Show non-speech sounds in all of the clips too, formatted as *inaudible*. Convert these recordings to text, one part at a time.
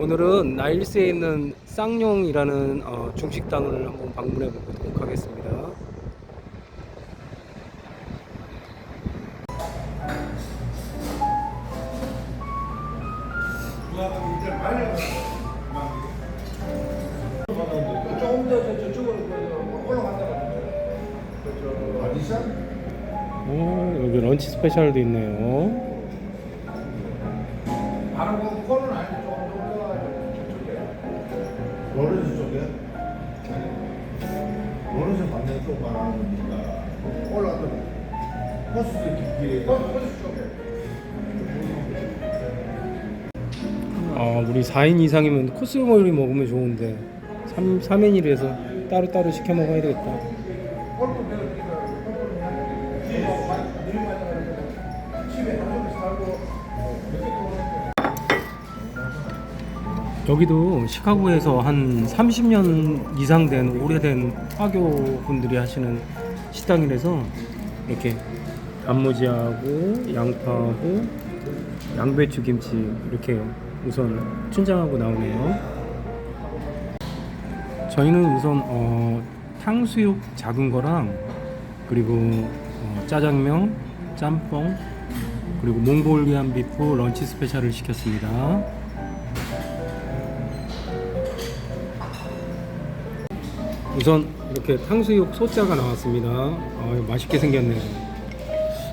오늘은 나일스에 있는 쌍용이라는 어, 중식당을 한번 방문해 보도록 하겠습니다. 조금 더 저- 저쪽으로 그 올라간다 그러죠. 어디서? 오, 여기 런치 스페셜도 있네요. 바로 그 코는 아니고 로렌스 쪽에? 로렌스 반대쪽 말하는 겁니까? 올라가면 호스 길에 코 코스 쪽에. 아, 우리 4인 이상이면 코스 요리 먹으면 좋은데 3, 3인이라서 따로따로 시켜 먹어야 되겠다. 여기도 시카고에서 한 30년 이상 된 오래된 화교 분들이 하시는 식당이라서 이렇게 단무지하고 양파하고 양배추 김치 이렇게 우선 춘장하고 나오네요. 저희는 우선 어, 탕수육 작은 거랑 그리고 어, 짜장면, 짬뽕 그리고 몽골리안 비프 런치 스페셜을 시켰습니다. 우선 이렇게 탕수육 소자가 나왔습니다. 아, 맛있게 생겼네요.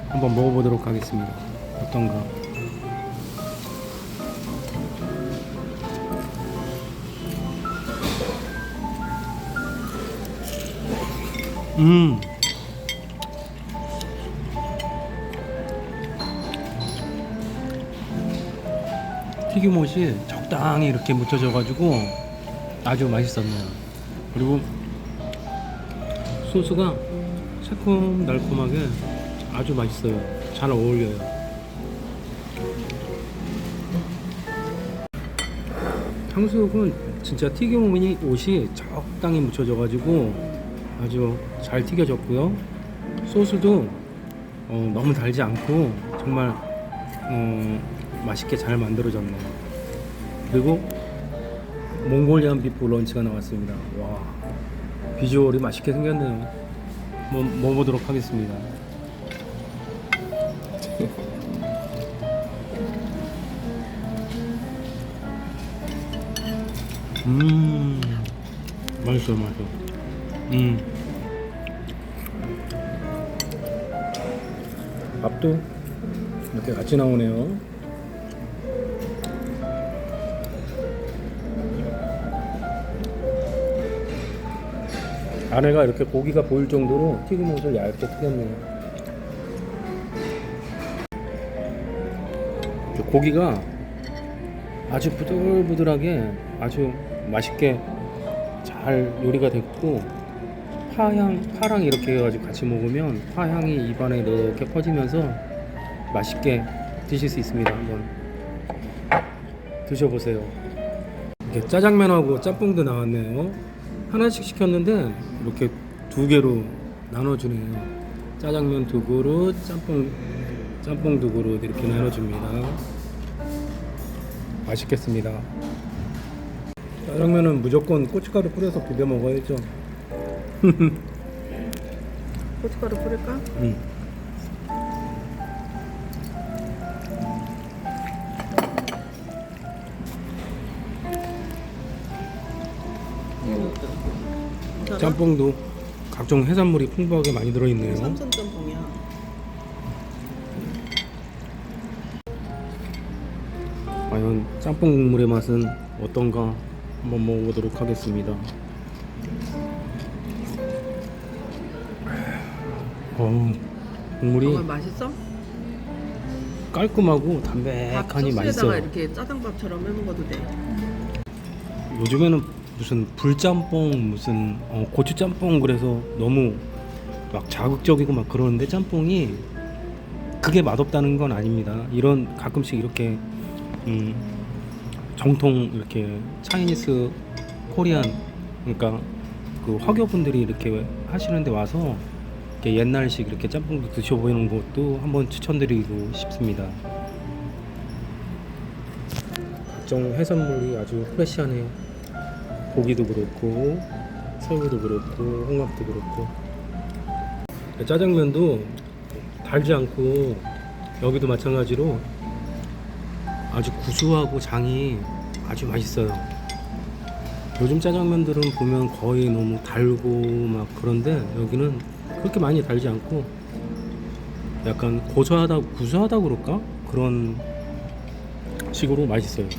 한번 먹어보도록 하겠습니다. 어떤가? 음. 튀김옷이 적당히 이렇게 묻혀져 가지고 아주 맛있었네요. 그리고 소스가 새콤달콤하게 아주 맛있어요. 잘 어울려요. 탕수육은 진짜 튀김옷이 옷이 적당히 묻혀져가지고 아주 잘 튀겨졌고요. 소스도 어, 너무 달지 않고 정말 어, 맛있게 잘 만들어졌네요. 그리고 몽골리안 비프 런치가 나왔습니다. 와 비주얼이 맛있게 생겼네요. 뭐 먹어보도록 하겠습니다. *laughs* 음 맛있어요, 맛있어. 음 밥도 이렇게 같이 나오네요. 안에가 이렇게 고기가 보일 정도로 튀김옷을 얇게 튀겼네요. 그 고기가 아주 부들부들하게 아주 맛있게 잘 요리가 됐고 파향 파랑 이렇게 해가지고 같이 먹으면 파향이 입안에 이렇게 퍼지면서 맛있게 드실 수 있습니다. 한번 드셔보세요. 이렇게 짜장면하고 짬뽕도 나왔네요. 하나씩 시켰는데 이렇게 두 개로 나눠주네요. 짜장면 두 그릇, 짬뽕 짬뽕 두 그릇 이렇게 나눠줍니다. 맛있겠습니다. 짜장면은 무조건 고춧가루 뿌려서 비벼 먹어야죠. *laughs* 고춧가루 뿌릴까? 음. 짬뽕도 각종 해산물이 풍부하게 많이 들어있네요. 삼선 짬뽕이야. 과연 짬뽕 국물의 맛은 어떤가 한번 먹어보도록 하겠습니다. 어, 국물이 정말 맛있어? 깔끔하고 밥 담백하니 소스에다가 맛있어요. 이렇게 짜장밥처럼 해 먹어도 돼. 요즘에는 무슨 불짬뽕 무슨 어, 고추짬뽕 그래서 너무 막 자극적이고 막 그러는데 짬뽕이 그게 맛없다는 건 아닙니다. 이런 가끔씩 이렇게 음, 정통 이렇게 차이니스 코리안 그러니까 그 화교분들이 이렇게 하시는데 와서 이렇게 옛날식 이렇게 짬뽕도 드셔보는 것도 한번 추천드리고 싶습니다. 각종 해산물이 아주 프레시하네요. 고기도 그렇고 새우도 그렇고 홍합도 그렇고 짜장면도 달지 않고 여기도 마찬가지로 아주 구수하고 장이 아주 맛있어요. 요즘 짜장면들은 보면 거의 너무 달고 막 그런데 여기는 그렇게 많이 달지 않고 약간 고소하다 구수하다 그럴까 그런 식으로 맛있어요.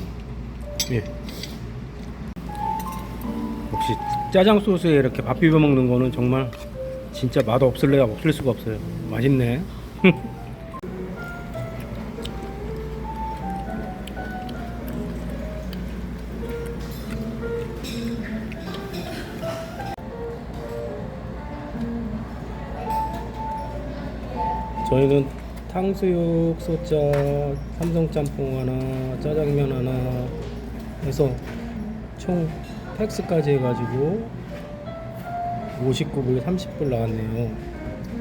예. 역시 짜장 소스에 이렇게 밥 비벼 먹는 거는 정말 진짜 맛 없을래야 없을 수가 없어요. 맛있네. *laughs* 저희는 탕수육 소짜 삼성 짬뽕 하나 짜장면 하나 해서 총 팩스까지 해가지고 59불 30불 나왔네요.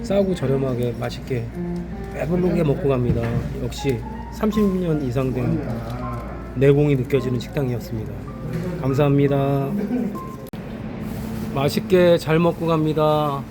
싸고 저렴하게 맛있게 배부르게 먹고 갑니다. 역시 30년 이상 된 내공이 느껴지는 식당이었습니다. 감사합니다. 맛있게 잘 먹고 갑니다